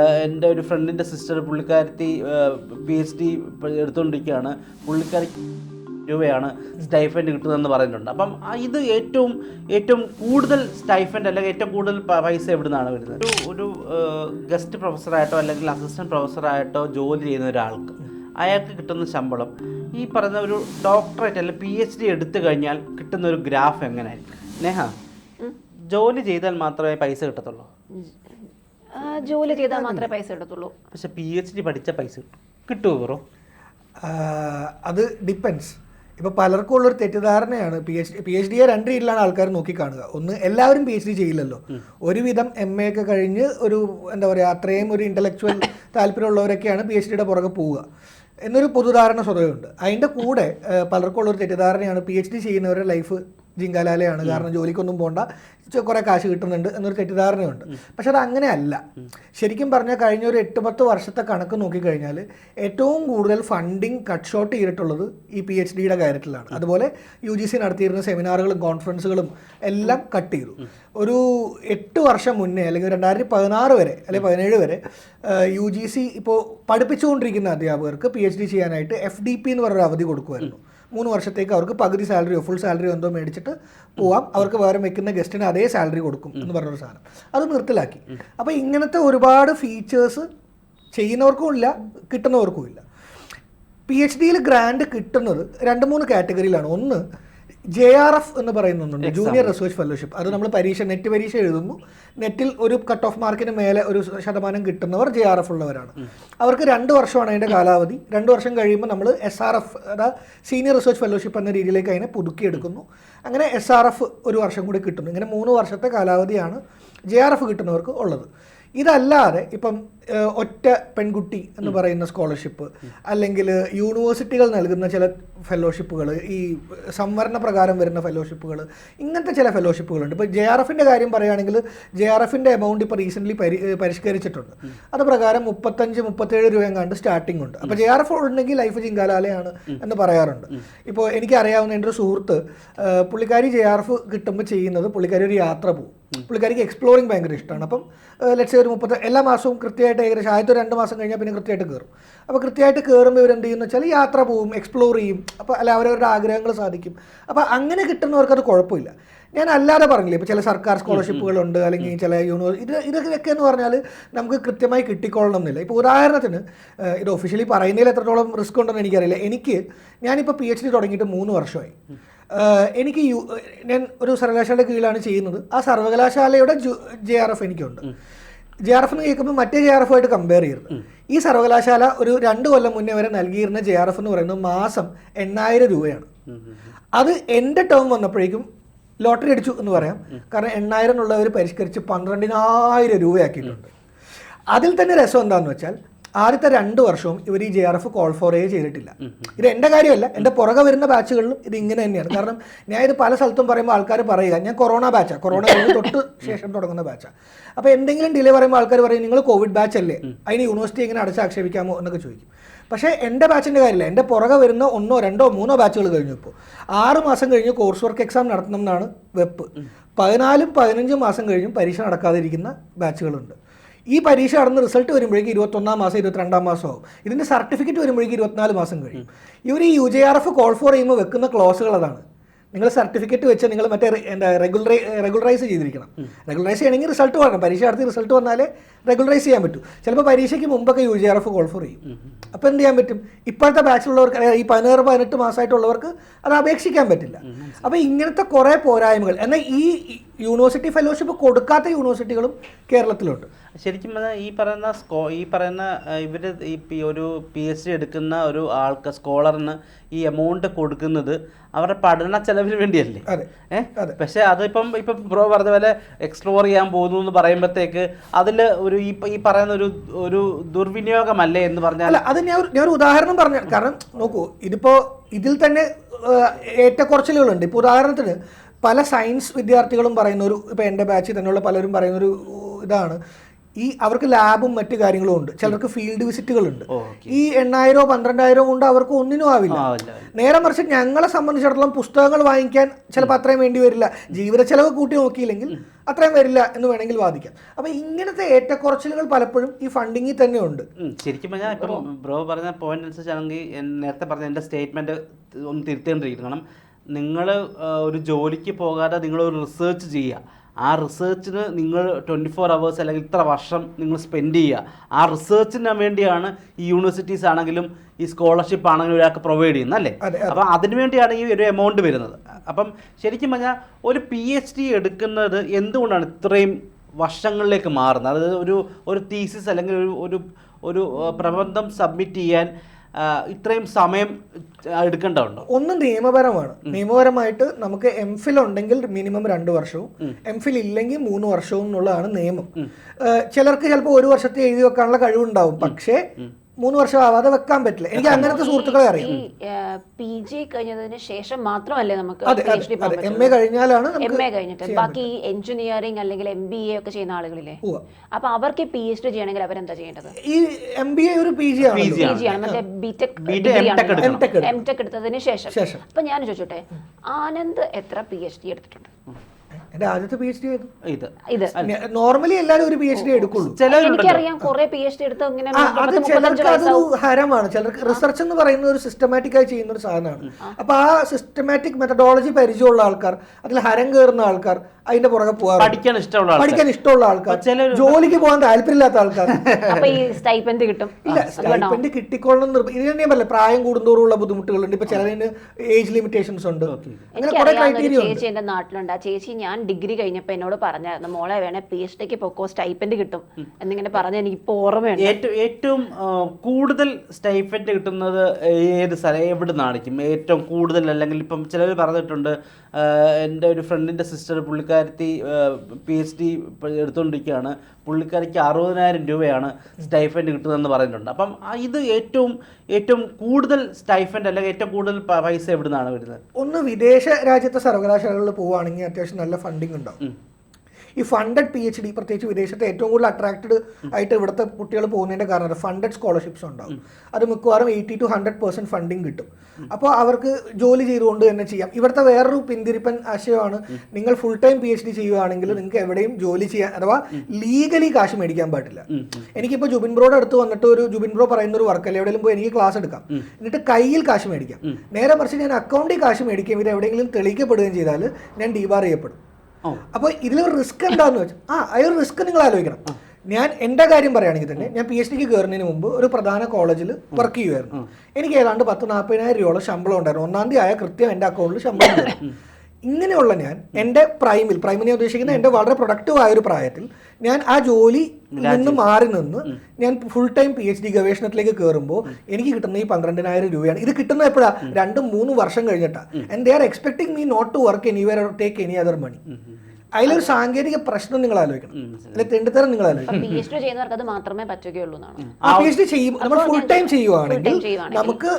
എന്റെ ഒരു ഫ്രണ്ടിന്റെ സിസ്റ്റർ പുള്ളിക്കാരത്തി പി എച്ച് ഡി എടുത്തുകൊണ്ടിരിക്കുകയാണ്. പുള്ളിക്കാരി രൂപയാണ് സ്റ്റൈഫൻഡ് കിട്ടുന്നതെന്ന് പറയുന്നുണ്ട് അപ്പം ഇത് ഏറ്റവും ഏറ്റവും കൂടുതൽ സ്റ്റൈഫൻഡ് അല്ലെങ്കിൽ ഏറ്റവും കൂടുതൽ പൈസ എവിടെ നിന്നാണ് വരുന്നത്? ഒരു ഒരു ഗസ്റ്റ് പ്രൊഫസറായിട്ടോ അല്ലെങ്കിൽ അസിസ്റ്റന്റ് പ്രൊഫസറായിട്ടോ ജോലി ചെയ്യുന്ന ഒരാൾക്ക് അയാൾക്ക് കിട്ടുന്ന ശമ്പളം. ഈ പറയുന്ന ഒരു ഡോക്ടറേറ്റ് അല്ലെങ്കിൽ പി എച്ച് ഡി എടുത്തു കഴിഞ്ഞാൽ കിട്ടുന്ന ഒരു ഗ്രാഫ് എങ്ങനെയായിരിക്കും? നേഹ ജോലി ചെയ്താൽ മാത്രമേ പൈസ കിട്ടത്തുള്ളൂ. ജോലി ചെയ്താൽ മാത്രമേ പൈസ കിട്ടത്തുള്ളൂ. പക്ഷെ പി എച്ച് ഡി പഠിച്ച പൈസ കിട്ടുമോ ബ്രോ അത് ഡിപ്പെൻസ് ഇപ്പോൾ പലർക്കും ഉള്ളൊരു തെറ്റിദ്ധാരണയാണ് P H D P H ഡിയെ രണ്ട് രീതിയിലാണ് ആൾക്കാർ നോക്കിക്കാണുക. ഒന്ന് എല്ലാവരും പി എച്ച് ഡി ചെയ്യില്ലല്ലോ. ഒരുവിധം എം എ ഒക്കെ കഴിഞ്ഞ് ഒരു എന്താ പറയുക അത്രയും ഒരു ഇന്റലക്ച്വൽ താല്പര്യമുള്ളവരൊക്കെയാണ് പി എച്ച് ഡിയുടെ പുറകെ പോവുക. എന്നൊരു പൊതുധാരണ സ്വതവുണ്ട് അതിന്റെ കൂടെ പലർക്കും ഉള്ളൊരു തെറ്റിദ്ധാരണയാണ് പി എച്ച് ഡി ചെയ്യുന്നവരുടെ ലൈഫ് ജിങ്കാലാലയാണ്. കാരണം ജോലിക്കൊന്നും പോണ്ട. കുറെ കാശ് കിട്ടുന്നുണ്ട് എന്നൊരു തെറ്റിദ്ധാരണയുണ്ട്. പക്ഷെ അത് അങ്ങനെയല്ല ശരിക്കും പറഞ്ഞാൽ കഴിഞ്ഞ ഒരു എട്ട് പത്ത് വർഷത്തെ കണക്ക് നോക്കിക്കഴിഞ്ഞാൽ ഏറ്റവും കൂടുതൽ ഫണ്ടിങ് കട്ട് ഷോട്ട് ചെയ്തിട്ടുള്ളത് ഈ പി എച്ച് ഡിയുടെ കാര്യത്തിലാണ്. അതുപോലെ യു ജി സി നടത്തിയിരുന്ന സെമിനാറുകളും കോൺഫറൻസുകളും എല്ലാം കട്ട് ചെയ്തു. ഒരു എട്ട് വർഷം മുന്നേ അല്ലെങ്കിൽ രണ്ടായിരത്തി പതിനാറ് വരെ അല്ലെങ്കിൽ പതിനേഴ് വരെ യു ജി സി ഇപ്പോൾ പഠിപ്പിച്ചുകൊണ്ടിരിക്കുന്ന അധ്യാപകർക്ക് പി എച്ച് ഡി ചെയ്യാനായിട്ട് എഫ് ഡി പി എന്ന് പറഞ്ഞൊരു അവധി കൊടുക്കുമായിരുന്നു. മൂന്ന് വർഷത്തേക്ക് അവർക്ക് പകുതി സാലറിയോ ഫുൾ സാലറിയോ എന്തോ മേടിച്ചിട്ട് പോവാം. അവർക്ക് വേറെ വെക്കുന്ന ഗസ്റ്റിന് അതേ സാലറി കൊടുക്കും എന്ന് പറഞ്ഞൊരു സാധനം. അത് നിർത്തലാക്കി. അപ്പോൾ ഇങ്ങനത്തെ ഒരുപാട് ഫീച്ചേഴ്സ് ചെയ്യുന്നവർക്കും ഇല്ല കിട്ടുന്നവർക്കും ഇല്ല. പി എച്ച് ഡിയിൽ ഗ്രാൻഡ് കിട്ടുന്നത് രണ്ട് മൂന്ന് കാറ്റഗറിയിലാണ് ഒന്ന് ജെ ആർ എഫ് എന്ന് പറയുന്നുണ്ട് ജൂനിയർ റിസർച്ച് ഫെലോഷിപ്പ് അത് നമ്മൾ പരീക്ഷ നെറ്റ് പരീക്ഷ എഴുതുന്നു. നെറ്റിൽ ഒരു കട്ട് ഓഫ് മാർക്കിന് മേലെ ഒരു ശതമാനം കിട്ടുന്നവർ ജെ ആർ എഫ് ഉള്ളവരാണ്. അവർക്ക് രണ്ട് വർഷമാണ് അതിന്റെ കാലാവധി. രണ്ട് വർഷം കഴിയുമ്പോൾ നമ്മൾ എസ് ആർ എഫ് അതായത് സീനിയർ റിസർച്ച് ഫെലോഷിപ്പ് എന്ന രീതിയിലേക്ക് അതിനെ പുതുക്കിയെടുക്കുന്നു. അങ്ങനെ എസ് ആർ എഫ് ഒരു വർഷം കൂടി കിട്ടുന്നു. ഇങ്ങനെ മൂന്ന് വർഷത്തെ കാലാവധിയാണ് ജെ ആർ എഫ് കിട്ടുന്നവർക്ക് ഉള്ളത്. ഇതല്ലാതെ ഇപ്പം ഒറ്റ പെൺകുട്ടി എന്ന് പറയുന്ന സ്കോളർഷിപ്പ് അല്ലെങ്കിൽ യൂണിവേഴ്സിറ്റികൾ നൽകുന്ന ചില ഫെലോഷിപ്പുകൾ ഈ സംവരണ പ്രകാരം വരുന്ന ഫെലോഷിപ്പുകൾ ഇങ്ങനത്തെ ചില ഫെലോഷിപ്പുകളുണ്ട്. ഇപ്പോൾ ജെ ആർ എഫിന്റെ കാര്യം പറയുകയാണെങ്കിൽ ജെ ആർ എഫിന്റെ എമൗണ്ട് ഇപ്പോൾ റീസെന്റ്ലി പരി പരിഷ്കരിച്ചിട്ടുണ്ട്. അത് പ്രകാരം മുപ്പത്തഞ്ച് മുപ്പത്തേഴ് രൂപയും കണ്ട് സ്റ്റാർട്ടിംഗ് ഉണ്ട്. അപ്പോൾ ജെ ആർ എഫ് ഉണ്ടെങ്കിൽ ലൈഫ് ജിങ്കാലാലയാണ് എന്ന് പറയാറുണ്ട്. ഇപ്പോൾ എനിക്കറിയാവുന്ന എന്റെ ഒരു സുഹൃത്ത് പുള്ളിക്കാരി ജെ ആർ എഫ് കിട്ടുമ്പോൾ ചെയ്യുന്നത് പുള്ളിക്കാരി ഒരു യാത്ര പോകും പുള്ളിക്കാരിക്ക് എക്സ്പ്ലോറിങ് ഭയങ്കര ഇഷ്ടമാണ്. അപ്പം ലെറ്റ്സ് ഒരു മുപ്പത്തി എല്ലാ മാസവും കൃത്യമായിട്ട് ഏകദേശം ആദ്യത്തെ ഒരു രണ്ട് മാസം കഴിഞ്ഞാൽ പിന്നെ കൃത്യമായിട്ട് കയറും അപ്പോൾ കൃത്യമായിട്ട് കയറുമ്പോൾ ഇവരെന്ത് ചെയ്യുന്ന വെച്ചാൽ യാത്ര പോവും എക്സ്പ്ലോർ ചെയ്യും. അപ്പോൾ അല്ല അവരവരുടെ ആഗ്രഹങ്ങൾ സാധിക്കും. അപ്പോൾ അങ്ങനെ കിട്ടുന്നവർക്ക് അത് കുഴപ്പമില്ല. ഞാൻ അല്ലാതെ പറഞ്ഞില്ല ഇപ്പോൾ ചില സർക്കാർ സ്കോളർഷിപ്പുകളുണ്ട് അല്ലെങ്കിൽ ചില യൂണിവേഴ്സിറ്റി ഇത് ഇതൊക്കെ എന്ന് പറഞ്ഞാൽ നമുക്ക് കൃത്യമായി കിട്ടിക്കൊള്ളണം എന്നില്ല ഇപ്പോൾ ഉദാഹരണത്തിന് ഇത് ഒഫീഷ്യലി പറയുന്നതിൽ എത്രത്തോളം റിസ്ക് ഉണ്ടെന്ന് എനിക്കറിയില്ല. എനിക്ക് ഞാനിപ്പോൾ പി എച്ച് ഡി തുടങ്ങിയിട്ട് മൂന്ന് വർഷമായി. എനിക്ക് യു ഞാൻ ഒരു സർവകലാശാലയുടെ കീഴിലാണ് ചെയ്യുന്നത്. ആ സർവകലാശാലയുടെ ജെ ആർ എഫ് എനിക്കുണ്ട്. ജെ ആർ എഫ് എന്ന് കേൾക്കുമ്പോൾ മറ്റേ ജെ ആർ എഫ് ആയിട്ട് കമ്പയർ ചെയ്യരുത്. ഈ സർവകലാശാല ഒരു രണ്ട് കൊല്ലം മുന്നേ വരെ നൽകിയിരുന്ന ജെ ആർ എഫ് എന്ന് പറയുന്നത് മാസം എണ്ണായിരം രൂപയാണ്. അത് എന്റെ ടേം വന്നപ്പോഴേക്കും ലോട്ടറി അടിച്ചു എന്ന് പറയാം. കാരണം എണ്ണായിരം ഉള്ളവർ പരിഷ്കരിച്ച് പന്ത്രണ്ടിനായിരം രൂപയാക്കിയിട്ടുണ്ട്. അതിൽ തന്നെ രസം എന്താണെന്ന് വെച്ചാൽ ആദ്യത്തെ രണ്ട് വർഷവും ഇവർ ഈ J R F call for ചെയ്തിട്ടില്ല. ഇത് എന്റെ കാര്യമല്ല. എന്റെ പുറകെ വരുന്ന ബാച്ചുകളിലും ഇത് ഇങ്ങനെ തന്നെയാണ്. കാരണം ഞാൻ ഇത് പല സ്ഥലത്തും പറയുമ്പോൾ ആൾക്കാർ പറയുക ഞാൻ കൊറോണ ബാച്ചാണ് കൊറോണ തൊട്ട് ശേഷം തുടങ്ങുന്ന ബാച്ചാണ് അപ്പോൾ എന്തെങ്കിലും ഡിലേ പറയുമ്പോൾ ആൾക്കാർ പറയും നിങ്ങൾ കോവിഡ് ബാച്ച് അല്ലേ? അതിന് യൂണിവേഴ്സിറ്റി എങ്ങനെ അടച്ചാക്ഷേപിക്കാമോ? എന്നൊക്കെ ചോദിക്കും. പക്ഷേ എന്റെ ബാച്ചിന്റെ കാര്യമില്ല. എന്റെ പുറകെ വരുന്ന ഒന്നോ രണ്ടോ മൂന്നോ ബാച്ചുകൾ കഴിഞ്ഞു ഇപ്പോൾ ആറ് മാസം കഴിഞ്ഞ് കോഴ്സ് വർക്ക് എക്സാം നടത്തണം എന്നാണ് വെപ്പ്. പതിനാലും പതിനഞ്ചും മാസം കഴിഞ്ഞും പരീക്ഷ നടക്കാതിരിക്കുന്ന ബാച്ചുകളുണ്ട് ഈ പരീക്ഷ നടന്ന റിസൾട്ട് വരുമ്പോഴേക്കും ഇരുപത്തൊന്നാം മാസം ഇരുപത്തിരണ്ടാം മാസം ആവും. ഇതിന്റെ സർട്ടിഫിക്കറ്റ് വരുമ്പോഴേക്കും ഇരുപത്തിനാല് മാസം കഴിയും. ഇവർ ഈ U J R F call for ചെയ്യുമ്പോൾ വെക്കുന്ന ക്ലോസുകൾ അതാണ്. നിങ്ങൾ സർട്ടിഫിക്കറ്റ് വെച്ച് നിങ്ങൾ മറ്റേ എന്താ റെഗുലറൈ റെഗുലറൈസ് ചെയ്തിരിക്കണം. റെഗുലറൈസ് ചെയ്യണമെങ്കിൽ റിസൾട്ട് വരണം. പരീക്ഷ നടത്തി റിസൾട്ട് വന്നാലേ റെഗുലറൈസ് ചെയ്യാൻ പറ്റൂ. ചിലപ്പോൾ പരീക്ഷയ്ക്ക് മുമ്പൊക്കെ U G R F call for ചെയ്യും അപ്പോൾ എന്ത് ചെയ്യാൻ പറ്റും? ഇപ്പോഴത്തെ ബാച്ചിലുള്ളവർക്ക് അതായത് ഈ പതിനാറ് പതിനെട്ട് മാസമായിട്ടുള്ളവർക്ക് അത് അപേക്ഷിക്കാൻ പറ്റില്ല. അപ്പോൾ ഇങ്ങനത്തെ കുറേ പോരായ്മകൾ എന്നാൽ ഈ യൂണിവേഴ്സിറ്റി ഫെലോഷിപ്പ് കൊടുക്കാത്ത യൂണിവേഴ്സിറ്റികളും കേരളത്തിലുണ്ട്. ശരിക്കും പറഞ്ഞാൽ ഈ പറയുന്ന സ്കോ ഈ പറയുന്ന ഇവർ ഈ ഒരു പി എച്ച് ഡി എടുക്കുന്ന ഒരു ആൾക്ക് സ്കോളറിന് ഈ എമൗണ്ട് കൊടുക്കുന്നത് അവരുടെ പഠന ചെലവിന് വേണ്ടിയല്ലേ? അതെ. ഏഹ് പക്ഷേ അതിപ്പം ഇപ്പം ബ്രോ പറഞ്ഞ പോലെ എക്സ്പ്ലോർ ചെയ്യാൻ പോകുന്നു എന്ന് പറയുമ്പോഴത്തേക്ക് അതിൽ ഒരു ഈ ഈ പറയുന്ന ഒരു ഒരു ദുർവിനിയോഗമല്ലേ എന്ന് പറഞ്ഞാൽ അല്ല അത് ഞാൻ ഒരു- ഞാൻ ഒരു ഉദാഹരണം പറഞ്ഞു കാരണം നോക്കൂ ഇതിപ്പോ ഇതിൽ തന്നെ ഏറ്റക്കുറച്ചിലുകളുണ്ട്. ഇപ്പോൾ ഉദാഹരണത്തിന് പല സയൻസ് വിദ്യാർത്ഥികളും പറയുന്ന ഒരു ഇപ്പോൾ എന്റെ ബാച്ചിൽ തന്നെയുള്ള പലരും പറയുന്ന ഒരു ഇതാണ്. ഈ അവർക്ക് ലാബും മറ്റു കാര്യങ്ങളും ഉണ്ട്. ചിലർക്ക് ഫീൽഡ് വിസിറ്റുകളുണ്ട് ഈ എണ്ണായിരോ പന്ത്രണ്ടായിരോ കൊണ്ട് അവർക്ക് ഒന്നിനും ആവില്ല. നേരെ മറിച്ച് ഞങ്ങളെ സംബന്ധിച്ചിടത്തോളം പുസ്തകങ്ങൾ വാങ്ങിക്കാൻ ചിലപ്പോൾ അത്രയും വേണ്ടി വരില്ല. ജീവിത ചെലവ് കൂട്ടി നോക്കിയില്ലെങ്കിൽ അത്രയും വരില്ല എന്ന് വേണമെങ്കിൽ വാദിക്കാം. അപ്പൊ ഇങ്ങനത്തെ ഏറ്റക്കുറച്ചിലുകൾ പലപ്പോഴും ഈ ഫണ്ടിങ്ങിൽ തന്നെ ഉണ്ട്. ശരിക്കും പറഞ്ഞാൽ ഇപ്പം ബ്രോ പറഞ്ഞ പോയിന്റ് അനുസരിച്ചാണെങ്കിൽ നേരത്തെ പറഞ്ഞ എന്റെ സ്റ്റേറ്റ്മെന്റ് ഒന്ന് തിരുത്തേണ്ടിയിരിക്കണം നിങ്ങൾ ഒരു ജോലിക്ക് പോകാതെ നിങ്ങൾ ഒരു റിസേർച്ച് ചെയ്യുക. ആ റിസേർച്ചിന് നിങ്ങൾ ട്വന്റി ഫോർ അവേഴ്സ് അല്ലെങ്കിൽ ഇത്ര വർഷം നിങ്ങൾ സ്പെൻഡ് ചെയ്യുക. ആ റിസേർച്ചിന് വേണ്ടിയാണ് ഈ യൂണിവേഴ്സിറ്റീസ് ആണെങ്കിലും ഈ സ്കോളർഷിപ്പ് ആണെങ്കിലും ഒരാൾക്ക് പ്രൊവൈഡ് ചെയ്യുന്നത് അല്ലേ? അപ്പം അതിന് വേണ്ടിയാണ് ഈ ഒരു എമൗണ്ട് വരുന്നത്. അപ്പം ശരിക്കും പറഞ്ഞാൽ ഒരു പി എച്ച് ഡി എടുക്കുന്നത് എന്തുകൊണ്ടാണ് ഇത്രയും വർഷങ്ങളിലേക്ക് മാറുന്നത്? അതായത് ഒരു ഒരു തീസിസ് അല്ലെങ്കിൽ ഒരു ഒരു പ്രബന്ധം സബ്മിറ്റ് ചെയ്യാൻ ഇത്രയും സമയം എടുക്കേണ്ടതുണ്ടോ? ഒന്ന് നിയമപരമാണ്. നിയമപരമായിട്ട് നമുക്ക് എം ഫിൽ ഉണ്ടെങ്കിൽ മിനിമം രണ്ട് വർഷവും എം ഫിൽ ഇല്ലെങ്കിൽ മൂന്ന് വർഷവും എന്നുള്ളതാണ് നിയമം. ചിലർക്ക് ചിലപ്പോൾ ഒരു വർഷത്തെ എഴുതി വെക്കാനുള്ള കഴിവുണ്ടാവും. പക്ഷേ മൂന്ന് വർഷം ആവാതെ വെക്കാൻ പറ്റില്ല. എനിക്ക് അങ്ങനത്തെ സുഹൃത്തുക്കളെ അറിയാം. പി ജി കഴിഞ്ഞതിന് ശേഷം മാത്രമല്ലേ നമുക്ക് എം എ കഴിഞ്ഞാലാണ് എം എ കഴിഞ്ഞിട്ട്. ബാക്കി എഞ്ചിനീയറിംഗ് അല്ലെങ്കിൽ എം ബി എ ഒക്കെ ചെയ്യുന്ന ആളുകളില്ലേ. അപ്പൊ അവർക്ക് പി എച്ച് ഡി ചെയ്യണമെങ്കിൽ അവരെന്താ ചെയ്യേണ്ടത്? ഈ എം ബി എ ഒരു പി ജി ആണ് പി ജി ആണ്. മറ്റേ ബിടെക് എം ടെക് എടുത്തതിന് ശേഷം. ശേഷം. അപ്പൊ ഞാൻ ചോദിച്ചോട്ടെ ആനന്ദ് എത്ര പി എച്ച് ഡി എടുത്തിട്ടുണ്ട്? എന്റെ ആദ്യത്തെ പി എച്ച് ഡി ഇത്. ഇത്. നോർമലി എല്ലാവരും ഒരു പി എച്ച് ഡി എടുക്കുള്ളൂ. എനിക്കറിയാം കുറെ പി എച്ച് ഡി എടുത്ത് ഇങ്ങനെ അത് ചിലർക്ക് അതൊരു ഹരമാണ്. ചിലർക്ക് റിസർച്ച് എന്ന് പറയുന്ന ഒരു സിസ്റ്റമാറ്റിക് ആയി ചെയ്യുന്ന ഒരു സാധനമാണ്. അപ്പൊ ആ സിസ്റ്റമാറ്റിക് മെത്തഡോളജി പരിചയമുള്ള ആൾക്കാർ അതിൽ ഹരം കയറുന്ന ആൾക്കാർ അതിന്റെ പുറകെ പോകാറ് പഠിക്കാൻ ഇഷ്ടമുള്ള ആൾക്കാർ. പഠിക്കാൻ ഇഷ്ടമുള്ള ആൾക്കാർ. ജോലിക്ക് പോകാൻ താല്പര്യമില്ലാത്ത ആൾക്കാർ. സ്റ്റൈപ്പൻഡ് കിട്ടും. ഇല്ല സ്റ്റൈപ്പൻഡ് കിട്ടിക്കൊള്ളണം ഇത് തന്നെ പറയില്ല പ്രായം കൂടുന്തോറുള്ള ബുദ്ധിമുട്ടുകളുണ്ട്. ഇപ്പൊ ചിലതിന് ഏജ് ലിമിറ്റേഷൻസ് ഉണ്ട്. അങ്ങനെ കുറെ ക്രൈറ്റീരിയ ചേച്ചി എന്റെ നാട്ടിലുണ്ട്. ആ ചേച്ചി ഞാൻ ഡിഗ്രി കഴിഞ്ഞപ്പോ എന്നോട് പറഞ്ഞായിരുന്നു മോളെ വേണേ പി എച്ച് ഡിക്ക് പൊക്കോ സ്റ്റൈപ്പൻഡ് കിട്ടും. എന്നിങ്ങനെ പറഞ്ഞ എനിക്ക് ഇപ്പൊ ഓർമ്മയുണ്ട്. ഏറ്റവും ഏറ്റവും കൂടുതൽ സ്റ്റൈപ്പൻഡ് കിട്ടുന്നത് ഏത് സ്ഥലം? എവിടെ നിന്നാണിക്കും ഏറ്റവും കൂടുതൽ അല്ലെങ്കിൽ ഇപ്പം ചിലർ പറഞ്ഞിട്ടുണ്ട് എന്റെ ഒരു ഫ്രണ്ടിന്റെ സിസ്റ്റർ പുള്ളിക്കാരത്തി പി എച്ച് ഡി എടുത്തുകൊണ്ടിരിക്കുകയാണ്. പുള്ളിക്കാരിക്ക് അറുപതിനായിരം രൂപയാണ് സ്റ്റൈഫൻഡ് കിട്ടുന്നതെന്ന് പറയുന്നുണ്ട് അപ്പം ഇത് ഏറ്റവും ഏറ്റവും കൂടുതൽ സ്റ്റൈഫൻഡ് അല്ലെങ്കിൽ ഏറ്റവും കൂടുതൽ പൈസ എവിടെ നിന്നാണ് വരുന്നത്? ഒന്ന് വിദേശ രാജ്യത്തെ സർവകലാശാലകളിൽ പോവുകയാണെങ്കിൽ അത്യാവശ്യം നല്ല ഫണ്ടിങ് ഉണ്ടാവും. ഈ ഫണ്ടഡ് പി എച്ച് ഡി പ്രത്യേകിച്ച് വിദേശത്തെ ഏറ്റവും കൂടുതൽ അട്രാക്റ്റഡ് ആയിട്ട് ഇവിടുത്തെ കുട്ടികൾ പോകുന്നതിന്റെ കാരണം ഫണ്ടഡ് സ്കോളർഷിപ്സ് ഉണ്ടാവും. അത് മിക്കവാറും eighty to hundred percent funding കിട്ടും. അപ്പോൾ അവർക്ക് ജോലി ചെയ്തുകൊണ്ട് തന്നെ ചെയ്യാം. ഇവിടുത്തെ വേറൊരു പിന്തിരിപ്പൻ ആശയമാണ് നിങ്ങൾ full time P H D ചെയ്യുകയാണെങ്കിൽ നിങ്ങൾക്ക് എവിടെയും ജോലി ചെയ്യാൻ അഥവാ ലീഗലി കാശ് മേടിക്കാൻ പാടില്ല. എനിക്കിപ്പോൾ ജുബിൻ ബ്രോയുടെ അടുത്ത് വന്നിട്ട് ഒരു ജുബിൻ ബ്രോ പറയുന്ന ഒരു വർക്ക് അല്ലെ എവിടെയെങ്കിലും പോയി എനിക്ക് ക്ലാസ് എടുക്കാം. എന്നിട്ട് കയ്യിൽ കാശ് മേടിക്കാം. നേരെ മറിച്ച് ഞാൻ അക്കൗണ്ടിൽ കാശ് മേടിക്കുകയും ഇത് എവിടെയെങ്കിലും തെളിയിക്കപ്പെടുകയും ചെയ്താൽ ഞാൻ ഡിബാർ ചെയ്യപ്പെടും. അപ്പോൾ ഇതിലൊരു റിസ്ക് എന്താന്ന് വെച്ചാൽ ആ അതിൽ റിസ്ക് നിങ്ങൾ ആലോചിക്കണം. ഞാൻ എന്റെ കാര്യം പറയുകയാണെങ്കിൽ തന്നെ ഞാൻ പി എച്ച് ഡിക്ക് കയറുന്നതിന് മുമ്പ് ഒരു പ്രധാന കോളേജിൽ വർക്ക് ചെയ്യുമായിരുന്നു എനിക്ക് ഏതാണ്ട് പത്ത് നാൽപ്പതിനായിരം രൂപയോളം ശമ്പളം ഉണ്ടായിരുന്നു. ഒന്നാം തീയതി ആയ കൃത്യം എന്റെ അക്കൗണ്ടിൽ ശമ്പളം ഉണ്ടായിരുന്നു. ഇങ്ങനെയുള്ള ഞാൻ എന്റെ പ്രൈമിൽ പ്രൈമിനെ ഉദ്ദേശിക്കുന്ന എന്റെ വളരെ പ്രൊഡക്റ്റീവ് ആയ ഒരു പ്രായത്തിൽ ഞാൻ ആ ജോലി നിന്ന് മാറി നിന്ന് ഞാൻ full time P H D ഗവേഷണത്തിലേക്ക് കയറുമ്പോൾ എനിക്ക് കിട്ടുന്ന ഈ പന്ത്രണ്ടിനായിരം രൂപയാണ്. ഇത് കിട്ടുന്ന എപ്പോഴാണ് രണ്ടും മൂന്ന് വർഷം കഴിഞ്ഞിട്ടാണ് and they are expecting me not to work anywhere or take any other money അതിലൊരു സാങ്കേതിക പ്രശ്നം നിങ്ങൾ ആലോചിക്കണം. അല്ലെ തെണ്ടിത്തരം നിങ്ങൾ ആലോചിക്കണം. പി ചെയ്യുന്നവർക്ക് അത് മാത്രമേ പറ്റുകയുള്ളൂ എന്നാണ്? ആ പി എച്ച് നമ്മൾ ഫുൾ ടൈം ചെയ്യുവാണെങ്കിൽ നമുക്ക്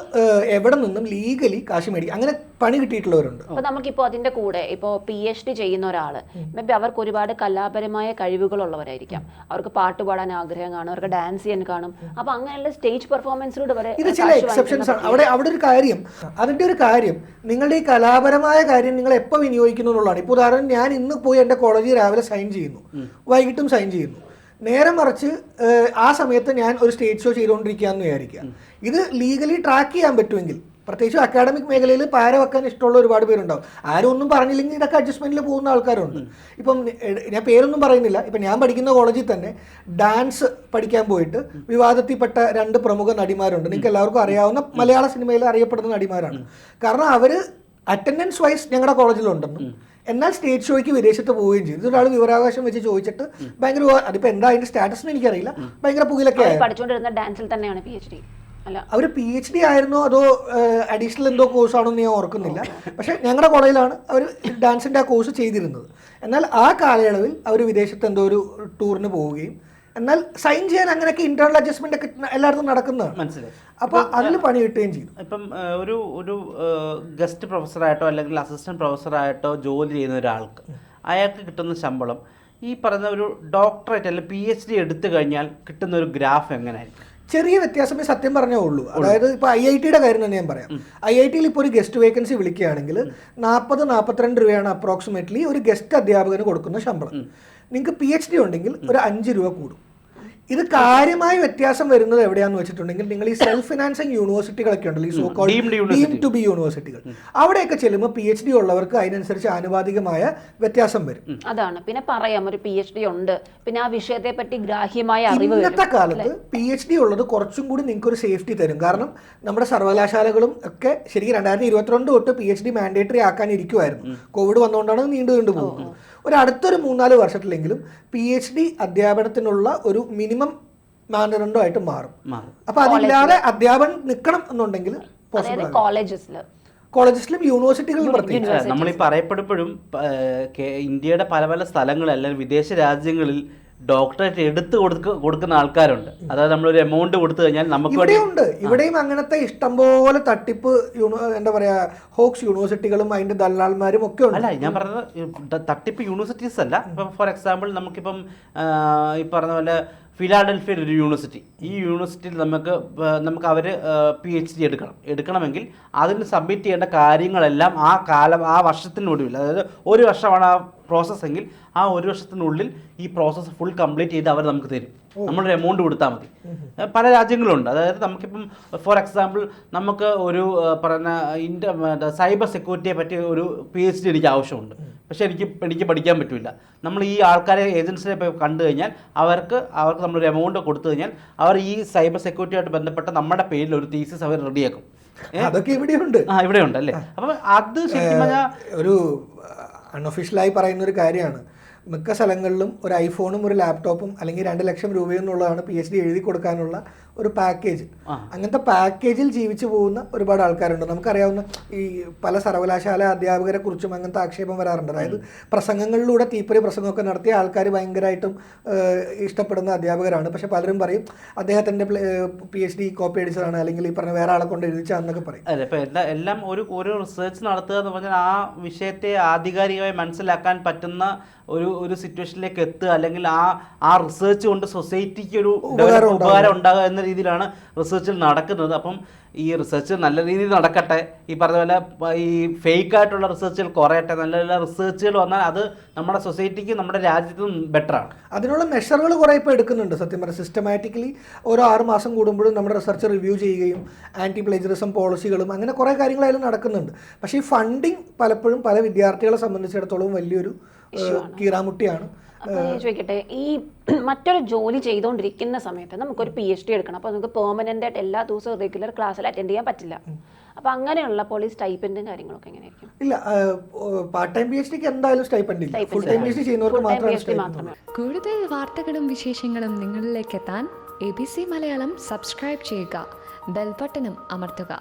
എവിടെ നിന്നും ലീഗലി കാശ് മേടിക്കാം. അങ്ങനെ പണി കിട്ടിയിട്ടുള്ളവരുണ്ട്. അപ്പൊ നമുക്കിപ്പോ അതിന്റെ കൂടെ ഇപ്പോ പി എച്ച് ഡി ചെയ്യുന്ന ഒരാൾ മേ ബി അവർക്ക് ഒരുപാട് കലാപരമായ കഴിവുകൾ ഉള്ളവരായിരിക്കാം അവർക്ക് പാട്ട് പാടാൻ ആഗ്രഹം കാണും അവർക്ക് ഡാൻസ് ചെയ്യാൻ കാണും. അപ്പൊ അങ്ങനെയുള്ള സ്റ്റേജ് പെർഫോമൻസിലൂടെ വരെ ഇത് ചില എക്സെപ്ഷൻസ് ആണ്. അവിടെ അവിടെ ഒരു കാര്യം അതിന്റെ ഒരു കാര്യം നിങ്ങളുടെ ഈ കലാപരമായ കാര്യം നിങ്ങൾ എപ്പോൾ വിനിയോഗിക്കുന്നു എന്നുള്ളതാണ്. ഇപ്പോൾ ഉദാഹരണം ഞാൻ ഇന്ന് പോയി എന്റെ കോളേജിൽ രാവിലെ സൈൻ ചെയ്യുന്നു. വൈകിട്ടും സൈൻ ചെയ്യുന്നു. നേരെ മറിച്ച് ആ സമയത്ത് ഞാൻ ഒരു സ്റ്റേജ് ഷോ ചെയ്തുകൊണ്ടിരിക്കുകയെന്ന് വിചാരിക്കുക. ഇത് ലീഗലി ട്രാക്ക് ചെയ്യാൻ പറ്റുമെങ്കിൽ പ്രത്യേകിച്ച് അക്കാഡമിക് മേഖലയിൽ പാര വെക്കാൻ ഇഷ്ടമുള്ള ഒരുപാട് പേരുണ്ടാവും. ആരും ഒന്നും പറഞ്ഞില്ലെങ്കിൽ ഇതൊക്കെ അഡ്ജസ്റ്റ്മെന്റിൽ പോകുന്ന ആൾക്കാരുണ്ട്. ഇപ്പം ഞാൻ പേരൊന്നും പറയുന്നില്ല. ഇപ്പം ഞാൻ പഠിക്കുന്ന കോളേജിൽ തന്നെ ഡാൻസ് പഠിക്കാൻ പോയിട്ട് വിവാദത്തിൽപ്പെട്ട രണ്ട് പ്രമുഖ നടിമാരുണ്ട്. നിങ്ങൾക്ക് എല്ലാവർക്കും അറിയാവുന്ന മലയാള സിനിമയിൽ അറിയപ്പെടുന്ന നടിമാരാണ്. കാരണം അവർ അറ്റൻഡൻസ് വൈസ് ഞങ്ങളുടെ കോളേജിലുണ്ടെന്നും എന്നാൽ സ്റ്റേജ് ഷോയ്ക്ക് വിദേശത്ത് പോവുകയും ചെയ്തു. ഇതൊരാൾ വിവരാവകാശം വെച്ച് ചോദിച്ചിട്ട് ഭയങ്കര അതിപ്പോ എന്താ അതിന്റെ സ്റ്റാറ്റസ് എനിക്കറിയില്ല. ഭയങ്കര പുകിലൊക്കെ പഠിച്ചുകൊണ്ടിരുന്ന ഡാൻസിൽ തന്നെയാണ് പി എച്ച് ഡി അവർ പി എച്ച് ഡി ആയിരുന്നോ അതോ അഡീഷണൽ എന്തോ കോഴ്സ് ആണോ എന്ന് ഞാൻ ഓർക്കുന്നില്ല. പക്ഷെ ഞങ്ങളുടെ കോളേജിലാണ് അവർ ഡാൻസിന്റെ ആ കോഴ്സ് ചെയ്തിരുന്നത്. എന്നാൽ ആ കാലയളവിൽ അവർ വിദേശത്ത് എന്തോ ഒരു ടൂറിന് പോവുകയും എന്നാൽ സൈൻ ചെയ്യാൻ അങ്ങനെയൊക്കെ ഇന്റേണൽ അഡ്ജസ്റ്റ്മെന്റ് ഒക്കെ എല്ലായിടത്തും നടക്കുന്നതാണ്. മനസ്സിലായി. അപ്പൊ അതിൽ പണി കിട്ടുകയും ചെയ്തു. ഇപ്പം ഒരു ഒരു ഗസ്റ്റ് പ്രൊഫസറായിട്ടോ അല്ലെങ്കിൽ അസിസ്റ്റന്റ് പ്രൊഫസറായിട്ടോ ജോലി ചെയ്യുന്ന ഒരാൾക്ക് അയാൾക്ക് കിട്ടുന്ന ശമ്പളം ഈ പറയുന്ന ഒരു ഡോക്ടറേറ്റ് അല്ലെങ്കിൽ പി എച്ച് ഡി എടുത്തു കഴിഞ്ഞാൽ കിട്ടുന്ന ഒരു ഗ്രാഫ് എങ്ങനെയായിരിക്കും? ചെറിയ വ്യത്യാസമേ സത്യം പറഞ്ഞേ ഉള്ളൂ. അതായത് ഇപ്പോൾ ഐ ഐ ടിയുടെ കാര്യം തന്നെ ഞാൻ പറയാം. ഐ ഐ ടിയിൽ ഇപ്പോൾ ഒരു ഗസ്റ്റ് വേക്കൻസി വിളിക്കുകയാണെങ്കിൽ നാൽപ്പത് നാൽപ്പത്തിരണ്ട് രൂപയാണ് അപ്രോക്സിമേറ്റ്ലി ഒരു ഗസ്റ്റ് അധ്യാപകന് കൊടുക്കുന്ന ശമ്പളം. നിങ്ങൾക്ക് പി എച്ച് ഡി ഉണ്ടെങ്കിൽ ഒരു അഞ്ച് രൂപ കൂടും. ഇത് കാര്യമായ വ്യത്യാസം വരുന്നത് എവിടെയാന്ന് വെച്ചിട്ടുണ്ടെങ്കിൽ നിങ്ങൾ ഈ സെൽഫ് ഫിനാൻസിങ് യൂണിവേഴ്സിറ്റികളൊക്കെ ഉണ്ടല്ലോ ഈ സോ ഡീം ടു ബി യൂണിവേഴ്സിറ്റികൾ അവിടെയൊക്കെ ചെല്ലുമ്പോൾ പി എച്ച് ഡി ഉള്ളവർക്ക് അതിനനുസരിച്ച് ആനുപാതികമായ വ്യത്യാസം വരും. അതാണ്. പിന്നെ പറയാം ഒരു പി എച്ച് ഡി ഉണ്ട്. പിന്നെ ആ വിഷയത്തെ പറ്റി ഗ്രാഹ്യമായ അറിവ് ഇന്നത്തെ കാലത്ത് പി എച്ച് ഡി ഉള്ളത് കുറച്ചും കൂടി നിങ്ങൾക്ക് ഒരു സേഫ്റ്റി തരും. കാരണം നമ്മുടെ സർവകലാശാലകളും ഒക്കെ ശരിക്കും രണ്ടായിരത്തി ഇരുപത്തിരണ്ട് തൊട്ട് പി എച്ച് ഡി മാൻഡേറ്ററി ആക്കാൻ ഇരിക്കുമായിരുന്നു കോവിഡ് വന്നുകൊണ്ടാണ് നീണ്ടു നീണ്ടു പോകുന്നത്. ഒരു അടുത്തൊരു മൂന്നാൽ വർഷത്തിലെങ്കിലും പി എച്ച് ഡി അധ്യാപനത്തിനുള്ള ഒരു മിനിമം മാനദണ്ഡം ആയിട്ട് മാറും. അപ്പൊ അതില്ലാതെ അധ്യാപനം നിൽക്കണം എന്നുണ്ടെങ്കിൽ കോളേജസിൽ കോളേജസിലും യൂണിവേഴ്സിറ്റികളിലും പ്രത്യേകിച്ച്. ഈ പറയപ്പെടുമ്പോഴും ഇന്ത്യയുടെ പല പല സ്ഥലങ്ങളിൽ അല്ലെങ്കിൽ വിദേശ രാജ്യങ്ങളിൽ ഡോക്ടറേറ്റ് എടുത്ത് കൊടുക്ക കൊടുക്കുന്ന ആൾക്കാരുണ്ട്. അതായത് നമ്മളൊരു എമൗണ്ട് കൊടുത്തു കഴിഞ്ഞാൽ നമുക്ക് ഇവിടെയുണ്ട് ഇവിടെയും അങ്ങനത്തെ ഇഷ്ടംപോലെ തട്ടിപ്പ് എന്താ പറയാ ഹോക്സ് യൂണിവേഴ്സിറ്റികളും അതിന്റെ ദല്ലാൾമാരും ഒക്കെ ഉണ്ട്. അല്ല ഞാൻ പറഞ്ഞത് തട്ടിപ്പ് യൂണിവേഴ്സിറ്റീസ് അല്ല. ഇപ്പം ഫോർ എക്സാമ്പിൾ നമുക്കിപ്പം ഈ പറഞ്ഞ പോലെ ഫിലാഡൽഫിയ ഒരു യൂണിവേഴ്സിറ്റി. ഈ യൂണിവേഴ്സിറ്റിയിൽ നമുക്ക് നമുക്ക് അവർ പി എച്ച് ഡി എടുക്കണം. എടുക്കണമെങ്കിൽ അതിന് സബ്മിറ്റ് ചെയ്യേണ്ട കാര്യങ്ങളെല്ലാം ആ കാലം ആ വർഷത്തിനൊടുവിൽ അതായത് ഒരു വർഷമാണ് ആ പ്രോസസ്സ് എങ്കിൽ ആ ഒരു വർഷത്തിനുള്ളിൽ ഈ പ്രോസസ്സ് ഫുൾ കംപ്ലീറ്റ് ചെയ്ത് അവർ നമുക്ക് തരും. നമ്മളൊരു എമൗണ്ട് കൊടുത്താൽ മതി. പല രാജ്യങ്ങളുണ്ട്. അതായത് നമുക്കിപ്പം ഫോർ എക്സാമ്പിൾ നമുക്ക് ഒരു പറഞ്ഞ ഇന്റർ സൈബർ സെക്യൂരിറ്റിയെ പറ്റി ഒരു പി എച്ച് ഡി എനിക്ക് ആവശ്യമുണ്ട്. പക്ഷെ എനിക്ക് എനിക്ക് പഠിക്കാൻ പറ്റില്ല നമ്മൾ ഈ ആൾക്കാരെ ഏജൻസിനെ കണ്ടു കഴിഞ്ഞാൽ അവർക്ക് അവർക്ക് നമ്മളൊരു എമൗണ്ട് കൊടുത്തു കഴിഞ്ഞാൽ അവർ ഈ സൈബർ സെക്യൂരിറ്റിയായിട്ട് ബന്ധപ്പെട്ട നമ്മുടെ പേരിൽ ഒരു തീസിസ് അവർ റെഡിയാക്കും അതൊക്കെ ഇവിടെയുണ്ട്. ആ ഇവിടെയുണ്ട് അല്ലേ? അപ്പം അത് ശരിക്കും ഒരു അൺഒഫീഷ്യലായി പറയുന്ന ഒരു കാര്യമാണ്. മിക്ക സ്ഥലങ്ങളിലും ഒരു ഐഫോണും ഒരു ലാപ്ടോപ്പും അല്ലെങ്കിൽ രണ്ട് ലക്ഷം രൂപയെന്നുള്ളതാണ് പി എച്ച് ഡി എഴുതി കൊടുക്കാനുള്ള ഒരു പാക്കേജ് അങ്ങനത്തെ പാക്കേജിൽ ജീവിച്ചു പോകുന്ന ഒരുപാട് ആൾക്കാരുണ്ട്. നമുക്കറിയാവുന്ന ഈ പല സർവകലാശാല അധ്യാപകരെ കുറിച്ചും അങ്ങനത്തെ ആക്ഷേപം വരാറുണ്ട്. അതായത് പ്രസംഗങ്ങളിലൂടെ തീപ്പൊരി പ്രസംഗമൊക്കെ നടത്തിയ ആൾക്കാർ ഭയങ്കരമായിട്ടും ഇഷ്ടപ്പെടുന്ന അധ്യാപകരാണ്. പക്ഷെ പലരും പറയും അദ്ദേഹത്തിന്റെ പി എച്ച് ഡി കോപ്പി അടിച്ചതാണ് അല്ലെങ്കിൽ ഈ പറഞ്ഞ വേറെ ആളെ കൊണ്ട് എഴുതിച്ചാന്നൊക്കെ പറയും. അതെ ഇപ്പം എല്ലാ എല്ലാം ഒരു ഒരു റിസർച്ച് നടത്തുക എന്ന് പറഞ്ഞാൽ ആ വിഷയത്തെ ആധികാരികമായി മനസ്സിലാക്കാൻ പറ്റുന്ന ഒരു ഒരു സിറ്റുവേഷനിലേക്ക് എത്തുക അല്ലെങ്കിൽ ആ ആ റിസർച്ച് കൊണ്ട് സൊസൈറ്റിക്ക് ഒരു ഉപകാരം ഉണ്ടാകുക എന്ന രീതിയിലാണ് റിസർച്ചിൽ നടക്കുന്നത്. അപ്പം ഈ റിസർച്ച് നല്ല രീതിയിൽ നടക്കട്ടെ. ഈ പറഞ്ഞ പോലെ ഈ ഫേക്ക് ആയിട്ടുള്ള റിസർച്ചുകൾ കുറയട്ടെ. നല്ല നല്ല റിസർച്ചുകൾ വന്നാൽ അത് നമ്മുടെ സൊസൈറ്റിക്ക് നമ്മുടെ രാജ്യത്തും ബെറ്ററാണ് അതിനുള്ള മെഷറുകൾ കുറേ ഇപ്പോൾ എടുക്കുന്നുണ്ട്. സത്യം പറഞ്ഞാൽ സിസ്റ്റമാറ്റിക്കലി ഓരോ ആറ് മാസം കൂടുമ്പോഴും നമ്മുടെ റിസർച്ച് റിവ്യൂ ചെയ്യുകയും ആന്റി പ്ലേജറിസം പോളിസികളും അങ്ങനെ കുറേ കാര്യങ്ങളായാലും നടക്കുന്നുണ്ട്. പക്ഷേ ഈ ഫണ്ടിങ് പലപ്പോഴും പല വിദ്യാർത്ഥികളെ സംബന്ധിച്ചിടത്തോളം വലിയൊരു കീറാമുട്ടിയാണ്. ചോദിക്കട്ടെ ഈ മറ്റൊരു ജോലി ചെയ്തുകൊണ്ടിരിക്കുന്ന സമയത്ത് നമുക്കൊരു പി എച്ച് ഡി എടുക്കണം. അപ്പോൾ നമുക്ക് പെർമനന്റ് ആയിട്ട് എല്ലാ ദിവസവും റെഗുലർ ക്ലാസ്സിൽ അറ്റൻഡ് ചെയ്യാൻ പറ്റില്ല. അപ്പൊ അങ്ങനെയുള്ളപ്പോൾ ഈ സ്റ്റൈപ്പന്റും കാര്യങ്ങളൊക്കെ എങ്ങനെയായിരിക്കും? ഇല്ല പാർട്ട് ടൈം പി എച്ച് ഡിക്ക് എന്തായാലും സ്റ്റൈപ്പൻഡ് ഇല്ല. Full time P H D ചെയ്യുന്നവർക്ക് Full time മാത്രമാണ് PhD സ്റ്റൈപ്പൻഡ് മാത്രമേ. കൂടുതൽ വാർത്തകളും വിശേഷങ്ങളും നിങ്ങളിലേക്ക് എത്താൻ A B C Malayalam subscribe ചെയ്യുക. ബെൽബട്ടനും അമർത്തുക.